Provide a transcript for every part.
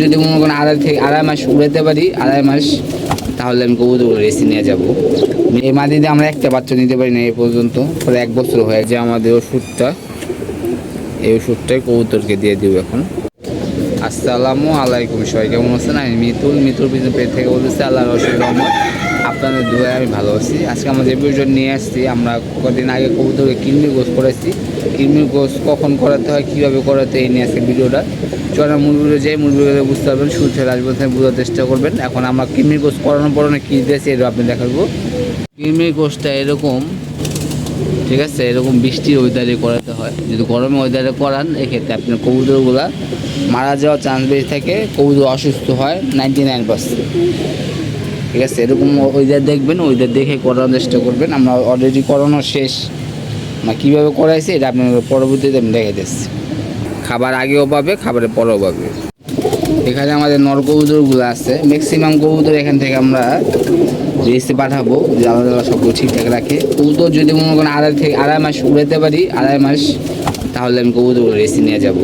যদি মনে করেন আড়াই থেকে আড়াই মাস উড়াতে পারি, আড়াই মাস, তাহলে আমি কবুতর রেসি নিয়ে যাব। এই মাদিতে আমরা একটা বাচ্চা নিতে পারি না এই পর্যন্ত, প্রায় এক বছর হয়ে যে আমাদের ওষুধটা। এই ওষুধটাই কবুতরকে দিয়ে দিব এখন। আসসালামু আলাইকুম, সবাই কেমন আছেন? আমি মিতুল মিতুল পিছন পেজ থেকে বলতেছি আল্লাহ রসুল রহমত। আপনাদের দুয়ায় আমি ভালো আছি। আজকে আমরা যে নিয়ে আসছি। আমরা কদিন আগে কবুতরকে কিডনি গোস করেছি। গোস কখন করাতে হয়, কীভাবে করাতে এই নিয়ে আজকে ভিডিওটা। চলা মূল ভিডিও যাই, মূল ভিডিও বুঝতে পারবেন, শুরু থেকে আসবেন বোঝার চেষ্টা করবেন। এখন আমরা কিডনি গোস করানোর পর কী দিয়েছি এটা আপনি দেখাবো কিডনি গোসটা এরকম, ঠিক আছে, এরকম বৃষ্টির ওয়েদারে করাতে হয়। যদি গরমে ওয়েদারে করান, এক্ষেত্রে আপনার কবুতরগুলা মারা যাওয়ার চান্স বেশি থাকে, কবুতর অসুস্থ হয় নাইনটি নাইন পার্সেন্ট ঠিক আছে, এরকম ওয়েদার দেখবেন ওয়েদার দেখে করানোর চেষ্টা করবেন। আমরা অলরেডি করানো শেষ। আমরা কীভাবে করাইছি, এটা আপনার পরবর্তীতে আমি দেখে দিচ্ছি খাবার আগেও পাবে, খাবারের পরেও পাবে। এখানে আমাদের নর কবুতরগুলো আছে। ম্যাক্সিমাম কবুতর এখান থেকে আমরা রেসে পাঠাবো, যে আলাদা সবগুলো ঠিকঠাক রাখে। কবুতর যদি মনে করেন আড়াই থেকে, আড়াই মাস উড়াতে পারি, আড়াই মাস, তাহলে আমি কবুতর রেসে নিয়ে যাব।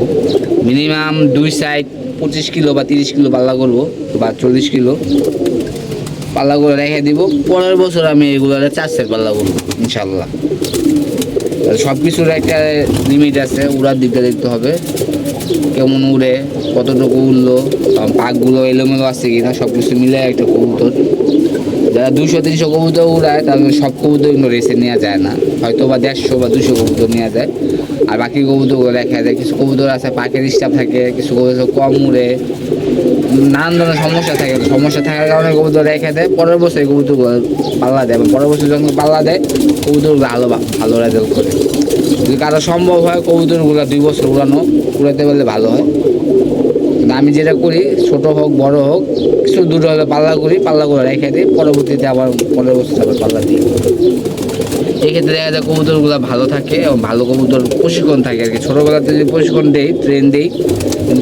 মিনিমাম দুই সাইড পঁচিশ কিলো বা তিরিশ কিলো পাল্লা করব, বা চল্লিশ কিলো পাল্লা করে রেখে দিব। পরের বছর আমি এগুলো চার সাইড পাল্লা করব ইনশাল্লাহ সব কিছুর একটা লিমিট আছে উড়ার দিকটা দেখতে হবে। কেমন উড়ে, কতটুকু উড়লো পাকগুলো এলোমেলো আছে কিনা সব কিছু মিলে একটা কবুতর। যারা দুশো তিনশো কবুতর উড়ায়, তাদের সব কবুতর কিন্তু রেসে নেওয়া যায় না। হয়তো বা দেড়শো বা দুশো কবুতর নেওয়া যায়। আর বাকি কবুতরগুলো দেখা যায় কিছু কবুতর আছে, পাখির স্টাফ থাকে, কিছু কবুতর কম উড়ে। নানান ধরনের সমস্যা থাকে, সমস্যা থাকার কারণে কবুতর রেখে দেয়। পরের বছর এই কবুতরগুলো পাল্লা দেয় পরের বছর যখন পাল্লা দেয়, কবুতরগুলো ভালো ভালো রেজাল্ট করে। যদি কারও সম্ভব হয় কবুতরগুলো দুই বছর উড়ানো, উড়াতে পারলে ভালো হয়। আমি যেটা করি, ছোট হোক, বড় হোক, কিছু দূরে হলে পাল্লা করি পাল্লা করে রেখে দিই, পরবর্তীতে আবার পরের বছর আবার পাল্লা দিই। এক্ষেত্রে দেখা যায় কবুতরগুলো ভালো থাকে এবং ভালো কবুতর প্রশিক্ষণ থাকে আর কি। ছোটোবেলাতে যদি প্রশিক্ষণ দেই ট্রেন দেই,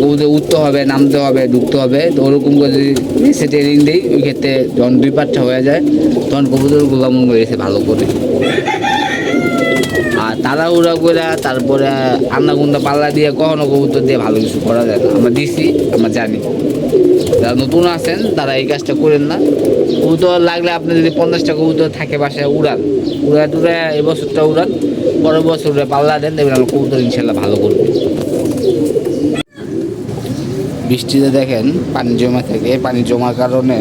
কবুতর উঠতে হবে, নামতে হবে, ঢুকতে হবে, তো ওরকম করে যদি এসে ট্রেনিং দিই, ওই ক্ষেত্রে যখন দুই পাঁচটা হয়ে যায়, তখন কবুতরগুলো মনে করে ভালো করে তাড়াহুড়া করে, তারপরে আন্নাগুন্ডা পাল্লা দিয়ে কখনো কবুতর দিয়ে ভালো কিছু করা যায় না। আমরা দিছি, আমরা জানি। যারা নতুন আছেন, তারা এই কাজটা করেন না। কবুতর লাগলে আপনি যদি পঞ্চাশটা কবুতর থাকে বাসায়, উড়ান। উড়া টুড়া এবছরটা উড়ান, পরের বছর পাল্লা দেন, দেখবেন আমার কবুতর ইনশাল্লাহ ভালো করবে। বৃষ্টিতে দেখেন, পানি জমা থাকে। পানি জমার কারণে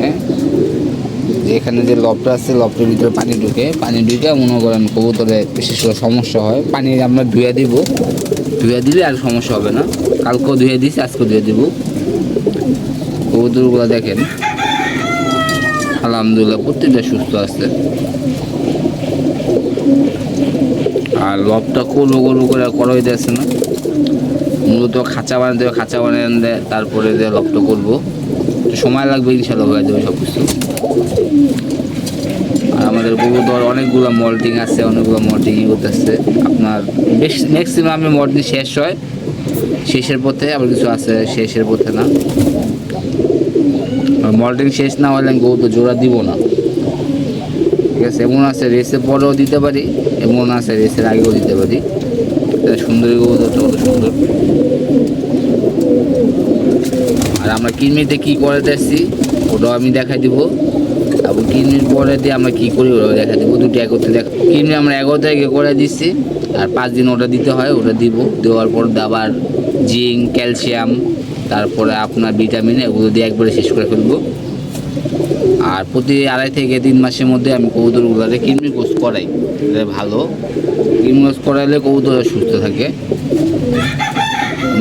এখানে যে লবটা আছে, লবটার ভিতরে পানি ঢুকে পানি ঢুকে মনে করেন কবুতরে বিশেষ করে সমস্যা হয়। পানি আমরা ধুয়ে দিব। ধুয়ে দিলে আর সমস্যা হবে না। কালকেও ধুয়ে দিছি আজকেও ধুয়ে দিব। কবুতরগুলো দেখেন। আলহামদুলিল্লাহ, প্রত্যেকটা সুস্থ আছে। আর লবটা করব করব করে আর করা হইতেছে না। মূলত খাঁচা বানাতে হবে, খাঁচা বানিয়ে আনলে তারপরে যে লবটা করব। সময় লাগবে, ইনশাল্লাহ হয়ে যাবে সব কিছু আর আমাদের কবুতর অনেকগুলো মল্টিং আছে, অনেকগুলো মল্টিংই করতেছে। আপনার বেশ ম্যাক্সিমাম মল্টিং শেষ হয়, শেষের পথে আবার কিছু আছে, শেষের পথে না। মল্টিং শেষ না হলে আমি তো জোড়া দিব না। ঠিক আছে, এমন আছে রেসের পরেও দিতে পারি, এমন আছে রেসের আগেও দিতে পারি। সুন্দরী কবুতরটা কত সুন্দর। আর আমরা কিডনিতে কী করে দেখছি, ওটাও আমি দেখাই দিব। এবং কিডনির পরে দিয়ে আমরা কি করি ওটাও দেখা দিব, দুটো একত্রে দেখ কিডনি আমরা এগারো তারিখে করে দিচ্ছি, আর পাঁচ দিন ওটা দিতে হয়, ওটা দিব। দেওয়ার পর আবার জিঙ্ক, ক্যালসিয়াম, তারপরে আপনার ভিটামিন, এগুলো দিয়ে একবারে শেষ করে ফেলব। আর প্রতি আড়াই থেকে তিন মাসের মধ্যে আমি কবুতরগুলোকে কিডনি কোর্স করাই ভালো। কিডনি কোর্স করাইলে কবুতর সুস্থ থাকে,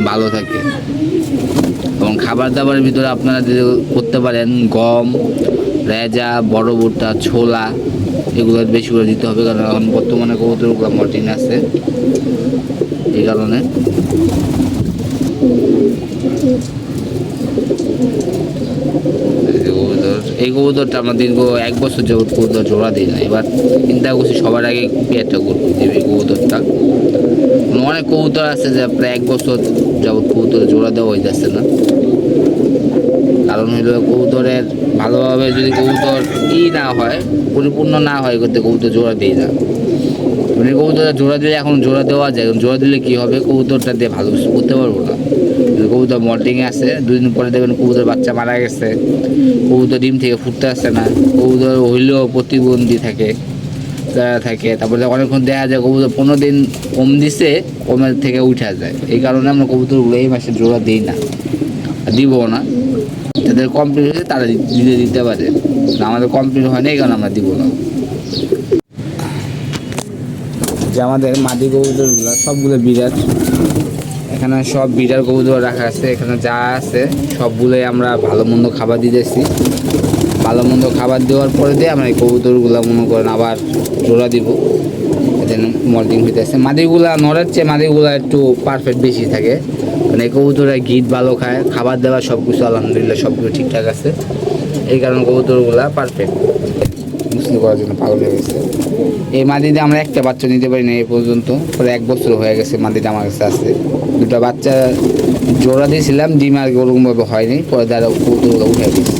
ভালো থাকে। এবং খাবার দাবারের ভিতরে আপনারা করতে পারেন, গম রেজা, বড় ভুট্টা, ছোলা এগুলো বেশি করে দিতে হবে কারণ এখন বর্তমানে কবুতরগুলো মর্টিন আছে এই কারণে। এই কবুতরটা আমরা দীর্ঘ এক বছর যাবত কবুতর জোড়া দিই না এবার চিন্তা করছি সবার আগে বিয়েটা করব যে এই কবুতরটা। অনেক কবুতর আছে যে প্রায় এক বছর যাবত কবুতর জোড়া দেওয়া হইতেছে না। কারণ হইল কবুতরের ভালোভাবে যদি কবুতর ই না হয়, পরিপূর্ণ না হয় করতে কবুতর জোড়া দিই না মানে কবুতর জোড়া দিলে এখন জোড়া দেওয়া যায় জোড়া দিলে কী হবে? কবুতরটা দিয়ে ভালো করতে পারব না। কবুতর মল্টিংয়ে আছে দুদিন পরে দেখবেন কবুতর বাচ্চা মারা গেছে, কবুতর ডিম থেকে ফুটতে আসছে না, কবুতর হইলেও প্রতিবন্ধী থাকে তারা থাকে। তারপরে অনেকক্ষণ দেখা যায় কবুতর পনেরো দিন কম দিছে, কমের থেকে উঠা যায়। এই কারণে আমরা কবুতরগুলো এই মাসে জোড়া দিই না দিবও না। যাদের কমপ্লিট হয়েছে তারা দিতে দিতে পারে। আমাদের কমপ্লিট হয় না, এই কারণে আমরা দিব না। যে আমাদের মাদি কবুতরগুলো, সবগুলো বিরাট এখানে সব বিরাট কবুতর রাখা আছে, এখানে যা আছে, সবগুলোই আমরা ভালো মন্দ খাবার দিতেছি ভালো মন্দ খাবার দেওয়ার পরে দিয়ে আমরা এই কবুতরগুলো, মনে করেন, আবার জোড়া দিব। এখানে মল্টিং হইতেছে। মাদিগুলা নড়ের চেয়ে মাদিগুলা একটু পারফেক্ট বেশি থাকে। মানে এই কবুতরা গিট ভালো খায় খাবার দেওয়া সব কিছু আলহামদুলিল্লাহ সব কিছু ঠিকঠাক আছে। এই কারণে কবুতরগুলা পারফেক্ট মুসলিম করার জন্য পাগল হয়ে গেছে। এই মাদিতে আমরা একটা বাচ্চা নিতে পারি না এই পর্যন্ত। পরে এক বছর হয়ে গেছে মাদিটা আমার কাছে আছে। দুটো বাচ্চা জোড়া দিয়েছিলাম ডিম আর ওরকমভাবে হয়নি। পরে তারা কবুতরগুলো উঠে দিয়েছে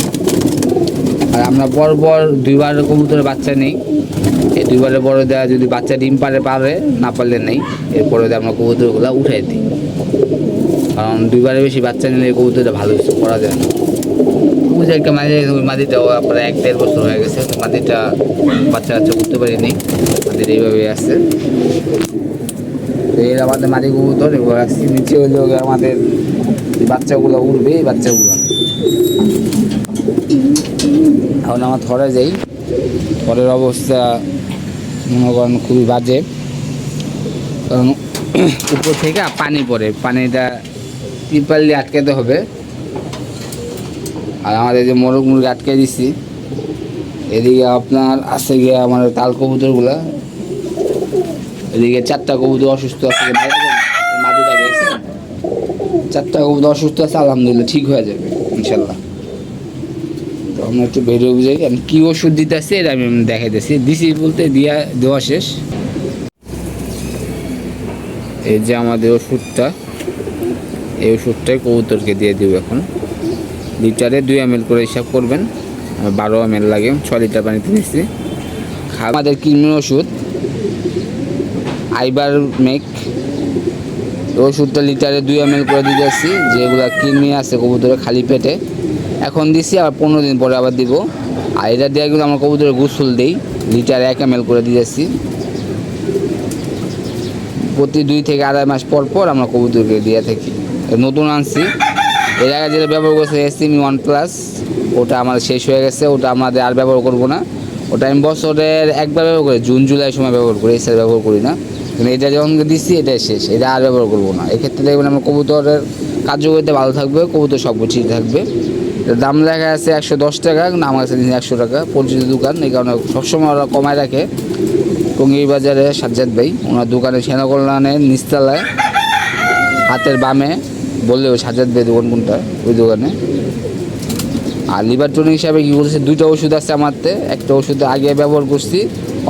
আর আমরা পর পর দুইবার কবুতরের বাচ্চা নেই। এই দুইবারের পরে দেওয়া যদি বাচ্চা ডিম পারে পারে না পারলে নেই। এরপরে আমরা কবুতরগুলো উঠাই দিই। কারণ দুইবারের বেশি বাচ্চা নিলে কবুতরটা ভালো কিছু করা যায় না। বুঝে একটা ওই মাদিটাও প্রায় এক দেড় বছর হয়ে গেছে মাদিটা বাচ্চা কাচ্চা করতে পারিনি। মাদিটা এইভাবে তো এর আমাদের মাদি কবুতর এবার আসছি নিচে হইলে আমাদের বাচ্চাগুলো উঠবে এই বাচ্চাগুলো। এখন আমার থরে যাই। থরের অবস্থা মনে করেন খুবই বাজে। কারণ উপর থেকে পানি পড়ে, পানিটা টিপাল দিয়ে আটকাতে হবে। আর আমাদের যে মোরগ মুরগি আটকে দিছি, এদিকে আপনার আছে গিয়ে আমার তাল কবুতরগুলা। এদিকে চারটা কবুতর অসুস্থ আছে চারটা কবুতর অসুস্থ আছে, আলহামদুলিল্লাহ ঠিক হয়ে যাবে, ইনশাল্লাহ। তো আমরা একটু বেরিয়ে বুঝাই আমি কী ওষুধ দিতে আসছি এটা আমি দেখাইতেছি। দিছি বলতে দিয়া, দেওয়া শেষ। এই যে আমাদের ওষুধটা। এই ওষুধটাই কবুতরকে দিয়ে দেবো এখন। লিটারে দুই এম এল করে হিসাব করবেন। বারো এম লাগে ছ লিটার পানিতে নিচ্ছি আমাদের কৃমির ওষুধ, আইবার মেক। ওষুধটা লিটারে দুই এম এল করে দিতে আসছি যেগুলো কৃমি আছে কবুতরের খালি পেটে। এখন দিছি, আবার পনেরো দিন পরে আবার দিব। আর এটা দিয়ে কিন্তু আমরা কবুতরের গোসল দিই, লিটারে এক এম এল করে দিয়ে আসছি। প্রতি দুই থেকে আড়াই মাস পর পর আমরা কবুতরকে দিয়ে থাকি। নতুন আনছি। এর আগে যেটা ব্যবহার করছে এসিমি ওয়ান প্লাস ওটা আমার শেষ হয়ে গেছে, ওটা আমাদের আর ব্যবহার করব না। ওটা আমি বছরের একবার ব্যবহার করি, জুন, জুলাই সময় ব্যবহার করি এসে ব্যবহার করি না। কিন্তু এটা যখন দিচ্ছি এটাই শেষ, এটা আর ব্যবহার করব না। এক্ষেত্রে দেখবেন আমার কবুতরের কার্যকরিতা ভালো থাকবে, কবুতর সব কিছু থাকবে। দাম লেখা আছে একশো দশ টাকা, কিন্তু আমার কাছে নিচ্ছে একশো টাকা, পরিচিত দোকান, এই কারণে সবসময় ওরা কমায় রাখে। টঙ্গি বাজারে সাজ্জাদ ভাই, ওনার দোকানে সেনা কল্যাণের নিচতলায়, হাতের বামে। বললে ওই সাজ্জাদ ভাই দোকান কোনটা? ওই দোকানে। আর লিভার টনিক হিসাবে কী বলছে দুইটা ওষুধ আছে আমারতে একটা ওষুধ আগে ব্যবহার করছি,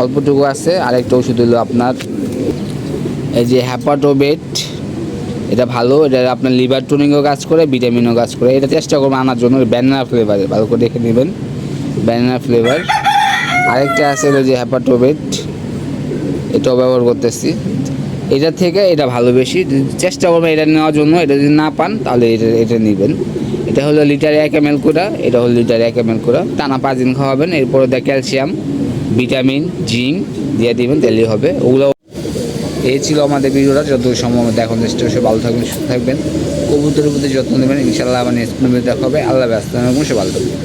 অল্পটুকু আছে, আর একটা ওষুধ হলো আপনার এই যে হ্যাপাটোবেট এটা ভালো, এটা আপনার লিভার টনিংও কাজ করে, ভিটামিনও কাজ করে। এটা চেষ্টা করব আনার জন্য, ব্যানানা ফ্লেভারে, ভালো করে দেখে নেবেন। Banana flavour. আরেকটা আছে হলো যে হ্যাপাটোবেট এটাও ব্যবহার করতেছি। এটা থেকে এটা ভালো বেশি। চেষ্টা করবেন এটা নেওয়ার জন্য, এটা যদি না পান, তাহলে এটা এটা নেবেন। এটা হলো লিটারে এক এম এল করে, এটা হলো লিটারে এক এম এল করে। টানা পাঁচ দিন খাওয়াবেন, এরপরে দেয় ক্যালসিয়াম, ভিটামিন, জিঙ্ক দিয়ে দিবেন তাহলেই হবে। ওগুলো এই ছিল আমাদের ভিডিওটা যত সম্ভব এখন চেষ্টা করে ভালো থাকবেন, সুস্থ থাকবেন। কবুতরের প্রতি যত্ন নেবেন ইনশাল্লাহ আমার নেক্সট দেখা হবে। আল্লাহ ব্যস্ত থাকবেন সে ভালো থাকবেন।